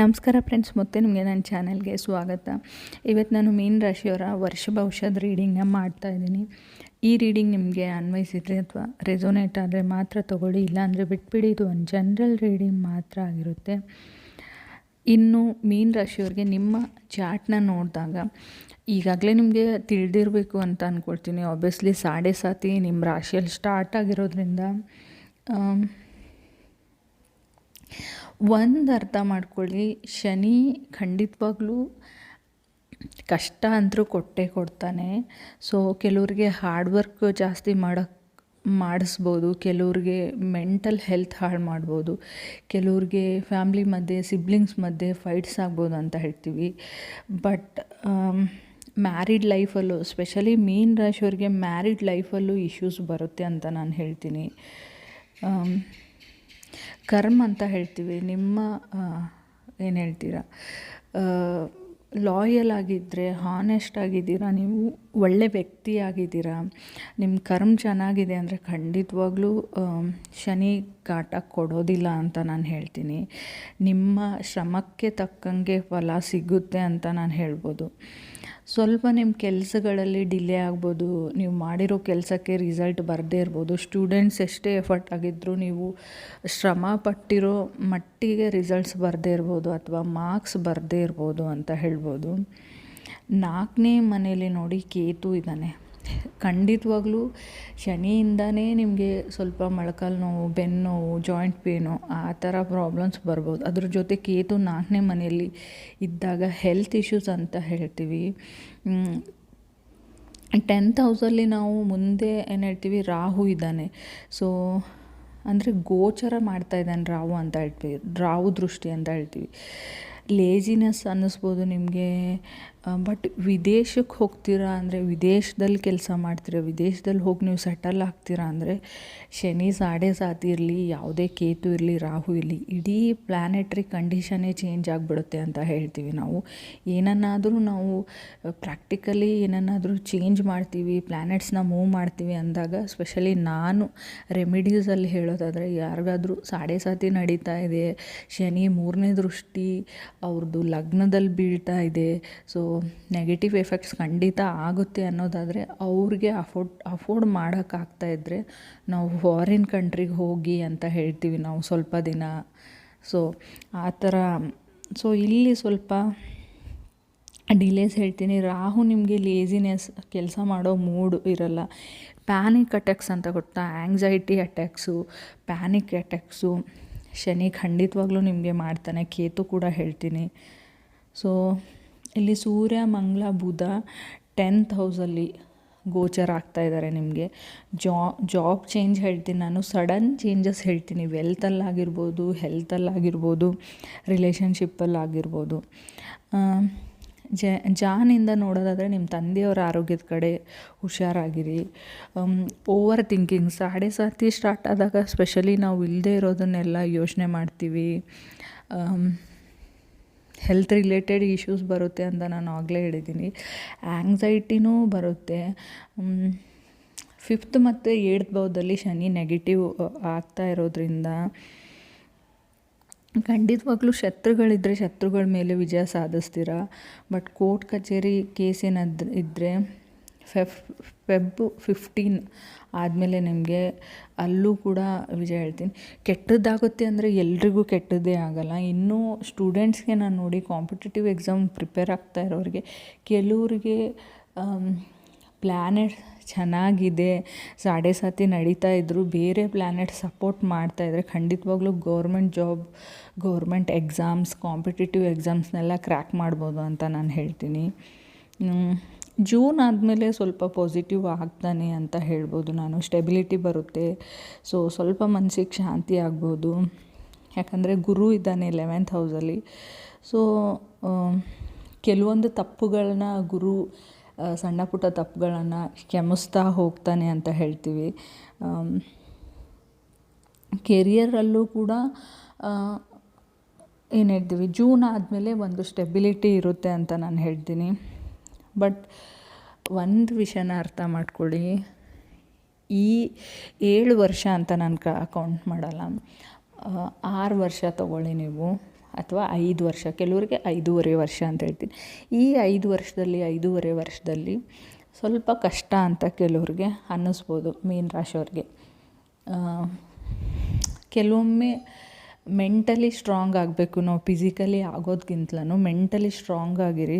ನಮಸ್ಕಾರ ಫ್ರೆಂಡ್ಸ್ ಮತ್ತೆ ನಿಮಗೆ ನನ್ನ ಚಾನಲ್ಗೆ ಸ್ವಾಗತ. ಇವತ್ತು ನಾನು ಮೀನ್ ರಾಶಿಯವರ ವರ್ಷ ಭವಿಷ್ಯದ ರೀಡಿಂಗ್ನ ಮಾಡ್ತಾ ಇದ್ದೀನಿ. ಈ ರೀಡಿಂಗ್ ನಿಮಗೆ ಅನ್ವಯಿಸಿದರೆ ಅಥವಾ ರೆಸೋನೇಟ್ ಆದರೆ ಮಾತ್ರ ತೊಗೊಳ್ಳಿ, ಇಲ್ಲಾಂದರೆ ಬಿಟ್ಬಿಡಿ. ಇದು ಒಂದು ಜನರಲ್ ರೀಡಿಂಗ್ ಮಾತ್ರ ಆಗಿರುತ್ತೆ. ಇನ್ನು ಮೀನ್ ರಾಶಿಯವ್ರಿಗೆ ನಿಮ್ಮ ಚಾಟ್ನ ನೋಡಿದಾಗ, ಈಗಾಗಲೇ ನಿಮಗೆ ತಿಳಿದಿರಬೇಕು ಅಂತ ಅಂದ್ಕೊಳ್ತೀನಿ ಆಬ್ವಿಯಸ್ಲಿ ಸಾಡೆ ಸಾತಿ ನಿಮ್ಮ ರಾಶಿಯಲ್ಲಿ ಸ್ಟಾರ್ಟ್ ಆಗಿರೋದ್ರಿಂದ ಒಂದು ಅರ್ಥ ಮಾಡ್ಕೊಳ್ಳಿ. ಶನಿ ಖಂಡಿತವಾಗ್ಲೂ ಕಷ್ಟ ಅಂತರೂ ಕೊಟ್ಟೇ ಕೊಡ್ತಾನೆ. ಸೊ ಕೆಲವ್ರಿಗೆ ಹಾರ್ಡ್ ವರ್ಕ್ ಜಾಸ್ತಿ ಮಾಡೋಕ್ಕೆ ಮಾಡಿಸ್ಬೋದು. ಕೆಲವ್ರಿಗೆ ಮೆಂಟಲ್ ಹೆಲ್ತ್ ಹಾಳು ಮಾಡ್ಬೋದು. ಕೆಲವ್ರಿಗೆ ಫ್ಯಾಮ್ಲಿ ಮಧ್ಯೆ ಸಿಬ್ಲಿಂಗ್ಸ್ ಮಧ್ಯೆ ಫೈಟ್ಸ್ ಆಗ್ಬೋದು ಅಂತ ಹೇಳ್ತೀವಿ. ಬಟ್ ಮ್ಯಾರಿಡ್ ಲೈಫಲ್ಲೂ ಸ್ಪೆಷಲಿ ಮೀನ್ ರಾಶಿಯವ್ರಿಗೆ ಮ್ಯಾರಿಡ್ ಲೈಫಲ್ಲೂ ಇಶ್ಯೂಸ್ ಬರುತ್ತೆ ಅಂತ ನಾನು ಹೇಳ್ತೀನಿ. ಆಮ್, ಕರ್ಮ್ ಅಂತ ಹೇಳ್ತೀವಿ. ನಿಮ್ಮ ಏನು ಹೇಳ್ತೀರಾ? ಲಾಯಲ್ ಆಗಿದ್ದರೆ ಹಾನೆಸ್ಟ್ ಆಗಿದ್ದೀರಾ, ನೀವು ಒಳ್ಳೆ ವ್ಯಕ್ತಿ ಆಗಿದ್ದೀರಾ ನಿಮ್ಮ ಕರ್ಮ್ ಚೆನ್ನಾಗಿದೆ ಅಂದರೆ ಖಂಡಿತವಾಗ್ಲೂ ಶನಿ ಕಾಟ ಕೊಡೋದಿಲ್ಲ ಅಂತ ನಾನು ಹೇಳ್ತೀನಿ. ನಿಮ್ಮ ಶ್ರಮಕ್ಕೆ ತಕ್ಕಂಗೆ ಫಲ ಸಿಗುತ್ತೆ ಅಂತ ನಾನು ಹೇಳ್ಬೋದು. ಸ್ವಲ್ಪ ನಿಮ್ಮ ಕೆಲಸಗಳಲ್ಲಿ ಡಿಲೇ ಆಗ್ಬೋದು. ನೀವು ಮಾಡಿರೋ ಕೆಲಸಕ್ಕೆ ರಿಸಲ್ಟ್ ಬರದೇ ಇರ್ಬೋದು. ಸ್ಟೂಡೆಂಟ್ಸ್ ಎಷ್ಟೇ ಎಫರ್ಟ್ ಆಗಿದ್ದರೂ ನೀವು ಶ್ರಮ ಪಟ್ಟಿರೋ ಮಟ್ಟಿಗೆ ರಿಸಲ್ಟ್ಸ್ ಬರದೇ ಇರ್ಬೋದು ಅಥವಾ ಮಾರ್ಕ್ಸ್ ಬರದೇ ಇರ್ಬೋದು ಅಂತ ಹೇಳ್ಬೋದು. ನಾಲ್ಕನೇ ಮನೇಲಿ ನೋಡಿ ಕೇತು ಇದ್ದಾನೆ. ಖಂಡಿತವಾಗ್ಲೂ ಶನಿಯಿಂದನೇ ನಿಮಗೆ ಸ್ವಲ್ಪ ಮೊಳಕಾಲು ನೋವು, ಬೆನ್ನು ನೋವು ಜಾಯಿಂಟ್ ಪೇನು ಆ ಥರ ಪ್ರಾಬ್ಲಮ್ಸ್ ಬರ್ಬೋದು. ಅದ್ರ ಜೊತೆ ಕೇತು ನಾಲ್ಕನೇ ಮನೆಯಲ್ಲಿ ಇದ್ದಾಗ ಹೆಲ್ತ್ ಇಶ್ಯೂಸ್ ಅಂತ ಹೇಳ್ತೀವಿ. ಟೆಂತ್ ಹೌಸಲ್ಲಿ ನಾವು ಮುಂದೆ ಏನು ಹೇಳ್ತೀವಿ, ರಾಹು ಇದ್ದಾನೆ. ಸೊ ಅಂದರೆ ಗೋಚರ ಮಾಡ್ತಾ ಇದ್ದಾನೆ ರಾಹು ಅಂತ ಹೇಳ್ತೀವಿ, ರಾಹು ದೃಷ್ಟಿ ಅಂತ ಹೇಳ್ತೀವಿ. ಲೇಜಿನೆಸ್ ಅನ್ನಿಸ್ಬೋದು ನಿಮಗೆ. ಬಟ್ ವಿದೇಶಕ್ಕೆ ಹೋಗ್ತೀರಾ ಅಂದರೆ ವಿದೇಶದಲ್ಲಿ ಕೆಲಸ ಮಾಡ್ತೀರಾ? ವಿದೇಶದಲ್ಲಿ ಹೋಗಿ ನೀವು ಸೆಟಲ್ ಆಗ್ತೀರಾ ಅಂದರೆ ಶನಿ, ಸಾಡೆ ಸಾತಿ ಇರಲಿ, ಯಾವುದೇ ಕೇತು ಇರಲಿ, ರಾಹು ಇರಲಿ, ಇಡೀ ಪ್ಲ್ಯಾನೆಟ್ರಿ ಕಂಡೀಷನೇ ಚೇಂಜ್ ಆಗಿಬಿಡುತ್ತೆ ಅಂತ ಹೇಳ್ತೀವಿ ನಾವು. ಏನನ್ನಾದರೂ ನಾವು ಪ್ರಾಕ್ಟಿಕಲಿ ಏನನ್ನಾದರೂ ಚೇಂಜ್ ಮಾಡ್ತೀವಿ ಪ್ಲ್ಯಾನೆಟ್ಸ್ನ ಮೂವ್ ಮಾಡ್ತೀವಿ ಅಂದಾಗ ಸ್ಪೆಷಲಿ ನಾನು ರೆಮಿಡೀಸಲ್ಲಿ ಹೇಳೋದಾದರೆ ಯಾರಿಗಾದರೂ ಸಾಡೆ ಸಾತಿ ನಡೀತಾ ಇದೆ, ಶನಿ ಮೂರನೇ ದೃಷ್ಟಿ ಅವ್ರದ್ದು ಲಗ್ನದಲ್ಲಿ ಬೀಳ್ತಾ ಇದೆ ಸೊ ನೆಗೆಟಿವ್ ಎಫೆಕ್ಟ್ಸ್ ಖಂಡಿತ ಆಗುತ್ತೆ ಅನ್ನೋದಾದರೆ ಅವ್ರಿಗೆ ಅಫೋರ್ಡ್ ಅಫೋರ್ಡ್ ಮಾಡೋಕ್ಕಾಗ್ತಾ ಇದ್ದರೆ ನಾವು ಫಾರಿನ್ ಕಂಟ್ರಿಗೆ ಹೋಗಿ ಅಂತ ಹೇಳ್ತೀವಿ ನಾವು ಸ್ವಲ್ಪ ದಿನ. ಸೊ ಆ ಥರ ಸೊ ಇಲ್ಲಿ ಸ್ವಲ್ಪ ಡಿಲೇಸ್ ಹೇಳ್ತೀನಿ. ರಾಹು ನಿಮಗೆ ಲೇಸಿನೆಸ್ ಕೆಲಸ ಮಾಡೋ ಮೂಡ್ ಇರಲ್ಲ. ಪ್ಯಾನಿಕ್ ಅಟ್ಯಾಕ್ಸ್ ಅಂತ ಗೊತ್ತಾ? Anxiety attacks panic attacks Shani ಖಂಡಿತವಾಗ್ಲೂ ನಿಮಗೆ ಮಾಡ್ತಾನೆ. ಕೇತು ಕೂಡ ಹೇಳ್ತೀನಿ. ಸೊ ಇಲ್ಲಿ ಸೂರ್ಯ, ಮಂಗಳ, ಬುಧ ಟೆಂತ್ ಹೌಸಲ್ಲಿ ಗೋಚರ ಆಗ್ತಾ ಇದ್ದಾರೆ ನಿಮಗೆ. ಜಾ ಜಾಬ್ ಚೇಂಜ್ ಹೇಳ್ತೀನಿ ನಾನು. ಸಡನ್ ಚೇಂಜಸ್ ಹೇಳ್ತೀನಿ. ವೆಲ್ತಲ್ಲಾಗಿರ್ಬೋದು ಹೆಲ್ತಲ್ಲಾಗಿರ್ಬೋದು ರಿಲೇಷನ್ಶಿಪ್ಪಲ್ಲಾಗಿರ್ಬೋದು ಜಾನಿಂದ ನೋಡೋದಾದರೆ ನಿಮ್ಮ ತಂದೆಯವರ ಆರೋಗ್ಯದ ಕಡೆ ಹುಷಾರಾಗಿರಿ. Over thinking sade sati start ಆದಾಗ ಸ್ಪೆಷಲಿ ನಾವು ಇಲ್ಲದೆ ಇರೋದನ್ನೆಲ್ಲ ಯೋಚನೆ ಮಾಡ್ತೀವಿ. ಹೆಲ್ತ್ ರಿಲೇಟೆಡ್ ಇಶ್ಯೂಸ್ ಬರುತ್ತೆ ಅಂತ ನಾನು ಆಗಲೇ ಹೇಳಿದ್ದೀನಿ. ಆ್ಯಂಗ್ಸೈಟಿನೂ ಬರುತ್ತೆ. ಫಿಫ್ತ್ ಮತ್ತು ಏಳ್ತ್ ಬೌದಲ್ಲಿ ಶನಿ ನೆಗೆಟಿವ್ ಆಗ್ತಾ ಇರೋದ್ರಿಂದ ಖಂಡಿತವಾಗ್ಲೂ ಶತ್ರುಗಳಿದ್ದರೆ ಶತ್ರುಗಳ ಮೇಲೆ ವಿಜಯ ಸಾಧಿಸ್ತೀರ? ಬಟ್ ಕೋರ್ಟ್ ಕಚೇರಿ ಕೇಸ್ ಏನಾದ್ರು ಇದ್ದರೆ ಫೆಫ್ ಫೆಬ್ ಫಿಫ್ಟೀನ್ ಆದಮೇಲೆ ನಿಮಗೆ ಅಲ್ಲೂ ಕೂಡ ವಿಜಯ ಹೇಳ್ತೀನಿ. ಕೆಟ್ಟದ್ದಾಗುತ್ತೆ ಅಂದರೆ ಎಲ್ರಿಗೂ ಕೆಟ್ಟದ್ದೇ ಆಗೋಲ್ಲ. ಇನ್ನೂ ಸ್ಟೂಡೆಂಟ್ಸ್ಗೆ ನಾನು ನೋಡಿ ಕಾಂಪಿಟೇಟಿವ್ ಎಕ್ಸಾಮ್ ಪ್ರಿಪೇರ್ ಆಗ್ತಾ ಇರೋರಿಗೆ, ಕೆಲವ್ರಿಗೆ ಪ್ಲ್ಯಾನೆಟ್ ಚೆನ್ನಾಗಿದೆ, ಸಾಡೆ ಸಾತಿ ನಡೀತಾ ಇದ್ದರು ಬೇರೆ ಪ್ಲ್ಯಾನೆಟ್ ಸಪೋರ್ಟ್ ಮಾಡ್ತಾಯಿದ್ರೆ ಖಂಡಿತವಾಗ್ಲೂ government job government exams competitive ಎಕ್ಸಾಮ್ಸ್ನೆಲ್ಲ crack ಮಾಡ್ಬೋದು ಅಂತ ನಾನು ಹೇಳ್ತೀನಿ. ಜೂನ್ ಆದಮೇಲೆ ಸ್ವಲ್ಪ ಪಾಸಿಟಿವ್ ಆಗ್ತಾನೆ ಅಂತ ಹೇಳ್ಬೋದು ನಾನು. ಸ್ಟೆಬಿಲಿಟಿ ಬರುತ್ತೆ. ಸೊ ಸ್ವಲ್ಪ ಮನಸ್ಸಿಗೆ ಶಾಂತಿ ಆಗ್ಬೋದು. ಯಾಕಂದರೆ ಗುರು ಇದ್ದಾನೆ ಲೆವೆಂತ್ ಹೌಸಲ್ಲಿ ಸೊ ಕೆಲವೊಂದು ತಪ್ಪುಗಳನ್ನ ಗುರು ಸಣ್ಣ ಪುಟ್ಟ ತಪ್ಪುಗಳನ್ನು ಕೆಮಿಸ್ತಾ ಹೋಗ್ತಾನೆ ಅಂತ ಹೇಳ್ತೀವಿ. ಕೆರಿಯರಲ್ಲೂ ಕೂಡ ಏನು ಹೇಳ್ತೀವಿ? ಜೂನ್ ಆದಮೇಲೆ ಒಂದು ಸ್ಟೆಬಿಲಿಟಿ ಇರುತ್ತೆ ಅಂತ ನಾನು ಹೇಳ್ತೀನಿ. ಬಟ್ ಒಂದು ವಿಷಯನ ಅರ್ಥ ಮಾಡ್ಕೊಳ್ಳಿ. ಈ ಏಳು ವರ್ಷ ಅಂತ ನಾನು ಕ ಕೌಂಟ್ ಮಾಡಲ್ಲ. ಆರು ವರ್ಷ ತಗೊಳ್ಳಿ ನೀವು. ಅಥವಾ ಐದು ವರ್ಷ, ಕೆಲವರಿಗೆ ಐದೂವರೆ ವರ್ಷ ಅಂತ ಹೇಳ್ತೀನಿ. ಈ ಐದು ವರ್ಷದಲ್ಲಿ, ಐದೂವರೆ ವರ್ಷದಲ್ಲಿ ಸ್ವಲ್ಪ ಕಷ್ಟ ಅಂತ ಕೆಲವ್ರಿಗೆ ಅನ್ನಿಸ್ಬೋದು, ಮೀನ್ ರಾಶಿಯವ್ರಿಗೆ. ಕೆಲವೊಮ್ಮೆ ಮೆಂಟಲಿ ಸ್ಟ್ರಾಂಗ್ ಆಗಬೇಕು. ನಾವು ಫಿಸಿಕಲಿ ಆಗೋದ್ಕಿಂತಲೂ ಮೆಂಟಲಿ ಸ್ಟ್ರಾಂಗ್ ಆಗಿರಿ.